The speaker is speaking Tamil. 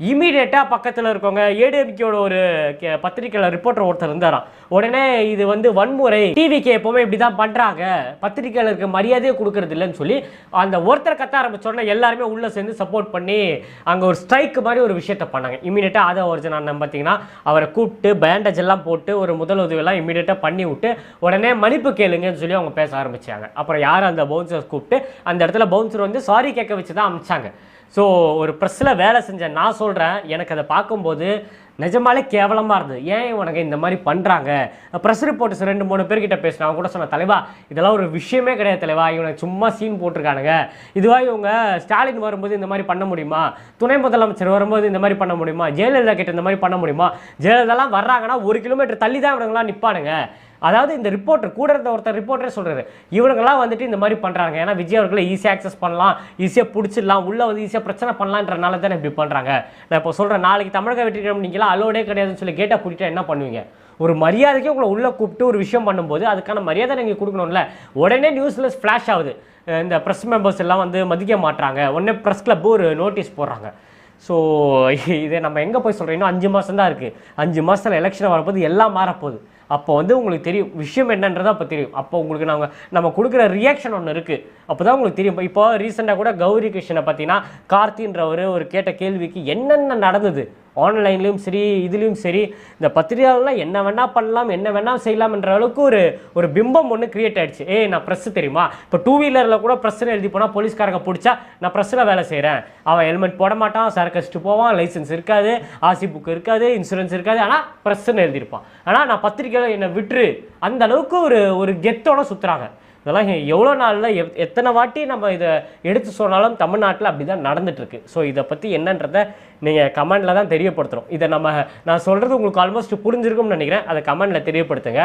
இமீடியட்டாக பக்கத்தில் இருக்கவங்க ஏடிஎம்கேயோட ஒரு கே- ரிப்போர்ட்டர் ஒருத்தர் இருந்தாராம். உடனே இது வந்து வன்முறை. டிவிக்கு எப்போவுமே இப்படி தான் பண்ணுறாங்க பத்திரிக்கையாளருக்கு மரியாதையே கொடுக்கறது இல்லைன்னு சொல்லி அந்த ஒருத்தர் கத்த ஆரம்பிச்சோடனே எல்லாருமே உள்ளே சேர்ந்து சப்போர்ட் பண்ணி அங்கே ஒரு ஸ்ட்ரைக் மாதிரி ஒரு விஷயத்த பண்ணாங்க. இமீடியட்டாக அதை ஒரிஜினல் அண்ணன் பார்த்தீங்கன்னா அவரை கூப்பிட்டு பேண்டேஜ் எல்லாம் போட்டு ஒரு முதலுதவியெல்லாம் இமீடியட்டாக பண்ணி விட்டு உடனே மன்னிப்பு கேளுங்கன்னு சொல்லி அவங்க பேச ஆரம்பிச்சாங்க. அப்புறம் யார் அந்த பவுன்சர் கூப்பிட்டு அந்த இடத்துல பவுன்சர் வந்து சாரி கேட்க வச்சு தான் அமிச்சாங்க. ஸோ ஒரு ப்ரெஸ்ஸில் வேலை செஞ்சேன். நான் சொல்கிறேன் எனக்கு அதை பார்க்கும்போது நிஜமாலே கேவலமாக இருந்தது. ஏன் உனக்கு இந்த மாதிரி பண்ணுறாங்க ப்ரெஸ் ரிப்போர்ட்ஸ் ரெண்டு மூணு பேர்கிட்ட பேசினா அவங்க கூட சொன்ன தலைவா இதெல்லாம் ஒரு விஷயமே கிடையாது தலைவா. இவனை சும்மா சீன் போட்டிருக்கானுங்க. இதுவாக இவங்க ஸ்டாலின் வரும்போது இந்த மாதிரி பண்ண முடியுமா? துணை முதலமைச்சர் வரும்போது இந்த மாதிரி பண்ண முடியுமா? ஜெயலலிதா கிட்ட இந்த மாதிரி பண்ண முடியுமா? ஜெயலலிதாலாம் வர்றாங்கன்னா ஒரு கிலோமீட்டர் தள்ளி தான் இவனுங்களாம் நிற்பானுங்க அதாவது இந்த ரிப்போர்ட்டர் கூட இருந்த ஒருத்தர் ரிப்போர்ட்டரே சொல்கிறாரு இவங்களாம் வந்துட்டு இந்த மாதிரி பண்ணுறாங்க ஏன்னா விஜய் அவர்களை ஈஸியாக ஆக்சஸ் பண்ணலாம் ஈஸியாக பிடிச்சிடலாம் உள்ளே வந்து ஈஸியாக பிரச்சனை பண்ணலான்றனால தானே இப்படி பண்ணுறாங்க நான் இப்போ சொல்கிறேன் நாளைக்கு தமிழக வெற்றிக்கிழமை நீங்களாம் அலோடே கிடையாதுன்னு சொல்லி கேட்டால் கூட்டிட்டா என்ன பண்ணுவீங்க? ஒரு மரியாதைக்கு உங்களை உள்ளே கூப்பிட்டு ஒரு விஷயம் பண்ணும்போது அதுக்கான மரியாதை நீங்கள் கொடுக்கணும்ல. உடனே நியூஸில் ஃப்ளாஷ் ஆகுது. இந்த ப்ரெஸ் மெம்பர்ஸ் எல்லாம் வந்து மதிக்க மாட்றாங்க. உடனே ப்ரெஸ் கிளப் ஒரு நோட்டீஸ் போடுறாங்க. ஸோ இதை நம்ம எங்கே போய் சொல்கிறோம் இன்னும் அஞ்சு மாதம் தான் இருக்குது அஞ்சு மாதத்தில் எலெக்ஷன் வரப்போது எல்லாம் மாறப்போகுது. அப்போ வந்து உங்களுக்கு தெரியும். விஷயம் என்னன்றது அப்போ தெரியும். அப்போ உங்களுக்கு நாங்கள் நம்ம கொடுக்குற ரியாக்ஷன் ஒன்று இருக்குது அப்போ தான் உங்களுக்கு தெரியும். இப்போ ரீசெண்டாக கூட கௌரி கிருஷ்ணனை பார்த்தீங்கன்னா கார்த்தின்றவர் ஒரு கேட்ட கேள்விக்கு என்னென்ன நடந்தது? ஆன்லைன்லேயும் சரி இதுலேயும் சரி இந்த பத்திரிகையாளர்லாம் என்ன வேணால் பண்ணலாம் என்ன வேணால் செய்யலாம்ன்ற அளவுக்கு ஒரு ஒரு பிம்பம் ஒன்று கிரியேட் ஆகிடுச்சு ஏய் நான் ப்ரெஸ் தெரியுமா? இப்போ டூ வீலரில் கூட ப்ரெஸ்ன்னு எழுதி போனால் போலீஸ்காரங்க பிடிச்சா நான் ப்ரெஸ்ஸில் வேலை செய்கிறேன் அவன் ஹெல்மெட் போட மாட்டான் சரக்கு போவான் லைசன்ஸ் இருக்காது ஆசி புக் இருக்காது இன்சூரன்ஸ் இருக்காது. ஆனால் ப்ரெஸ்ன்னு எழுதியிருப்பான். ஆனால் நான் பத்திரிக்கையில் என்னை விட்டுரு. அந்த அளவுக்கு ஒரு ஒரு கெத்தோட சுற்றுறாங்க இதெல்லாம் எவ்வளோ நாளில் எத் எத்தனை வாட்டி நம்ம இதை எடுத்து சொன்னாலும் தமிழ்நாட்டில் அப்படி தான் நடந்துட்டுருக்கு. ஸோ இதை பற்றி என்னன்றதை நீங்கள் கமெண்டில் தான் தெரியப்படுத்துகிறோம் இதை நம்ம நான் சொல்கிறது உங்களுக்கு ஆல்மோஸ்ட் புரிஞ்சிருக்கும்னு நினைக்கிறேன். அதை கமெண்டில் தெரியப்படுத்துங்க.